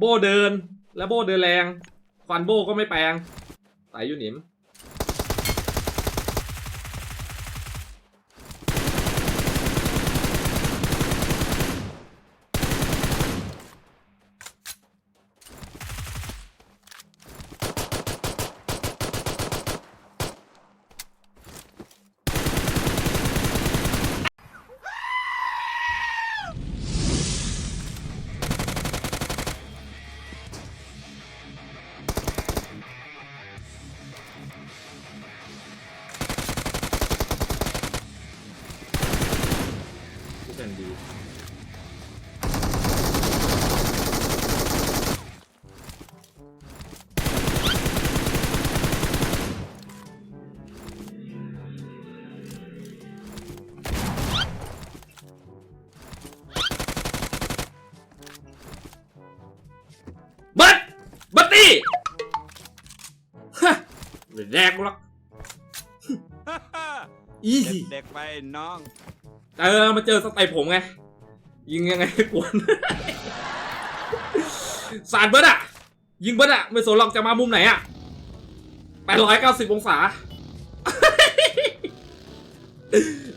โบเดิน และโบเดินแรงฟันโบก็ไม่แปลงไตอยู่หนิม ไม่แดกกูหรอกอีเด็กๆไปน้อง เออมาเจอสไตล์ผมไง ยิงยังไงให้กวนสาดเบิร์ดอะยิงเบิร์ดอะไม่สนหรอกจะมามุมไหนอะแปดร้อยเก้าสิบองศา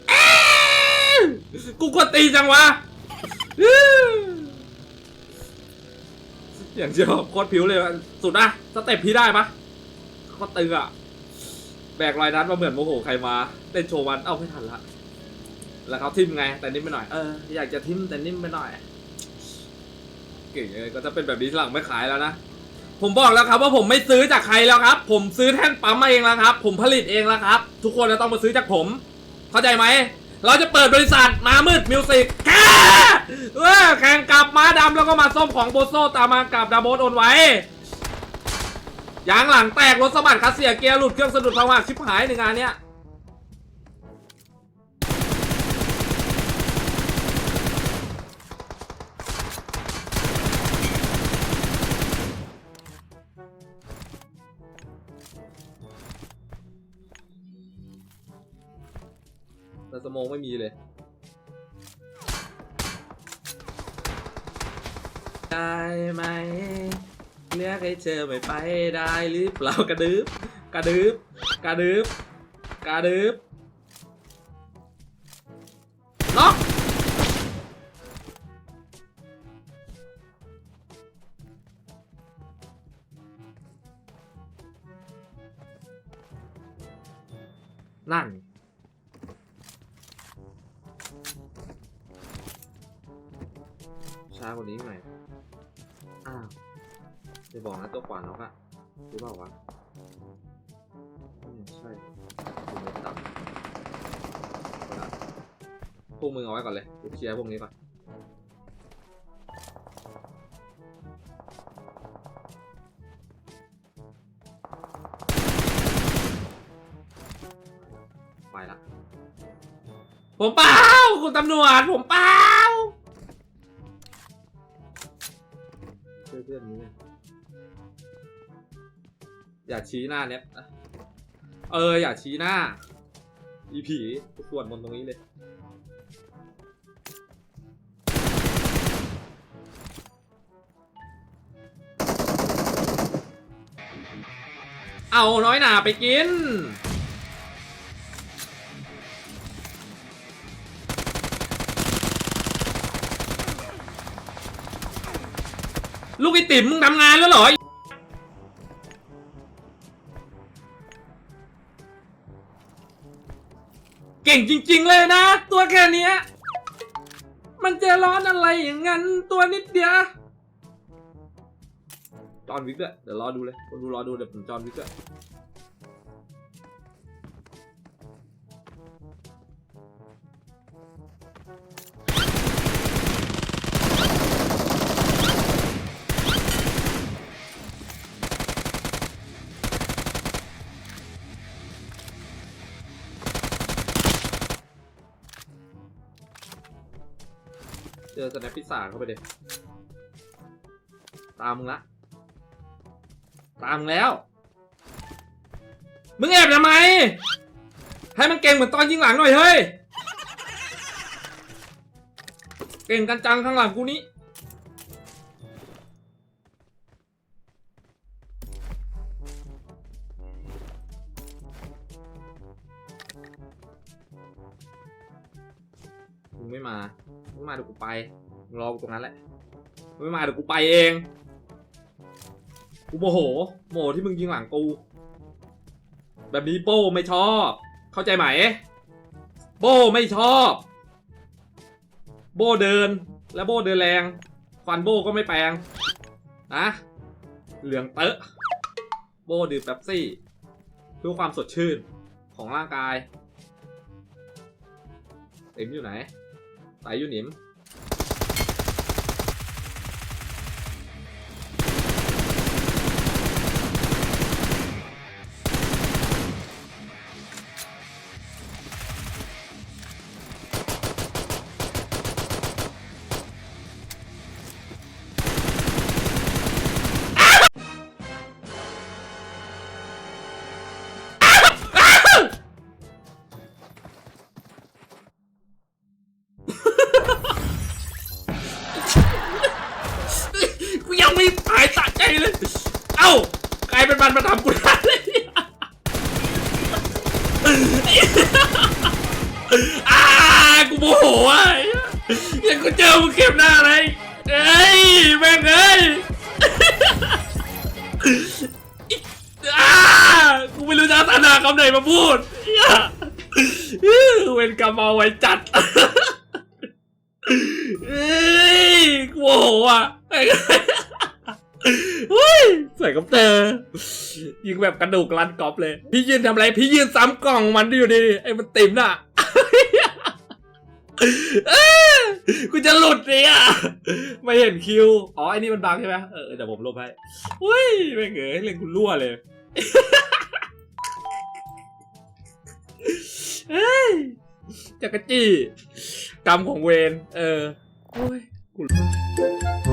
เอ้ยกูกดตีจังวะอย่างเชียวโคตรผิวเลยว่ะสุดนะสเต็ปพี่ได้ปะโค ตรตึงอะแบกรอยนัดมาเหมือนโมโหใครมาเต้นโชว์วันเอ้าไม่ทันละ แล้วเขาทิมไง แต่นิ่มไปหน่อย เอออยากจะทิมแต่นิ่มไปหน่อย เก่งเลยก็จะเป็นแบบนี้หลังไม่ขายแล้วนะ ผมบอกแล้วครับว่าผมไม่ซื้อจากใครแล้วครับ ผมซื้อแท่นปั๊มมาเองแล้วครับ ผมผลิตเองแล้วครับ ทุกคนจะต้องมาซื้อจากผม เข้าใจไหม เราจะเปิดบริษัทมามืดมิวสิกแค่เออแข่งกับม้าดำแล้วก็มาส้มของโบโซตามมากับดาโบสโอนไว้ ยางหลังแตกรถสะบัดคัสเสียเกียร์หลุดเครื่องสะดุดประชิบหายในงานเนี้ยแต่สมองไม่มีเลยได้ไหม เรียกให้เจอไม่ไปได้หรือเปล่ากระดึบกระดึบกระดึบกระดึบล็อกนั่นช้ากว่านี้หน่อยอ้าว จะบอกนะตัวขวาน็อกอะหรือเปล่าวะอืมใช่ดูไม่ต่ำเอาละพวกมึงเอาไว้ก่อนเลยกูเคลียร์พวกนี้ก่อนไปละผมเปล่าคุณตำรวจผมเปล่าเพื่อนๆนี้เนี่ย อย่าชี้หน้าเน็ตเออ อย่าชี้หน้า อีผีกูสวดมนต์ตรงนี้เลย เอาน้อยหนาไปกินลูกไอติ๋มมึงทำงานแล้วเหรอ เก่งจริง ๆ เลยนะ ตัวแค่เนี้ย มันจะร้อนอะไรอย่างนั้นตัวนิดเดียวจอนวิกด้วยเดี๋ยวรอดูเลยคนดูรอดูเดี๋ยวผมจอนวิกด้วย เจอสแนปพิสาเข้าไปเลยตามมึงละ ตามแล้ว มึงแอบทำไม ให้มันเก่งเหมือนตอนยิงหลังหน่อยเฮ้ย เก่งกันจังข้างหลังกูนี้ไม่มา ไม่มาเดี๋ยวกูไปรอกูตรงนั้นแหละไม่มาเดี๋ยวกูไปเองกูโมโหโมโหที่มึงยิงหลังกู แบบนี้โป้ไม่ชอบ เข้าใจไหมโบ้ไม่ชอบ โบ้เดิน และโบ้เดินแรงฟันโบ้ก็ไม่แปลงนะเหลืองเตอะโบ้ดื่มเป๊ปซี่เพื่อความสดชื่นของร่างกาย เต็มอยู่ไหน ไต อ้ากลายเป็นมันมาทำกูได้เลยอ้ากูโมโหอะยังกูเจอมึงเก็บหน้าอะไรเอ้ยแม่งเอ้ยอากูไม่รู้จะเอาสนาคำไหนมาพูดเหี้ยเวนกรรมเอาไว้จัดเอ้ยกูโมโหอะ เฮ้ยใส่กับเตอยิงแบบกระดูกรันกรอบเลย พี่ยืนทำอะไร พี่ยืนซ้ำกล่องมันอยู่ดีไอ้มันติ่มน่ะกูจะหลุดเลยอะไม่เห็นคิว อ๋อไอ้นี่มันบังใช่ไหมเออเดี๋ยวผมลบให้เฮ้ยไม่เงยเล่นกูรั่วเลยเฮ้ยจักรจี้กรรมของเวนเออโอ้ยกู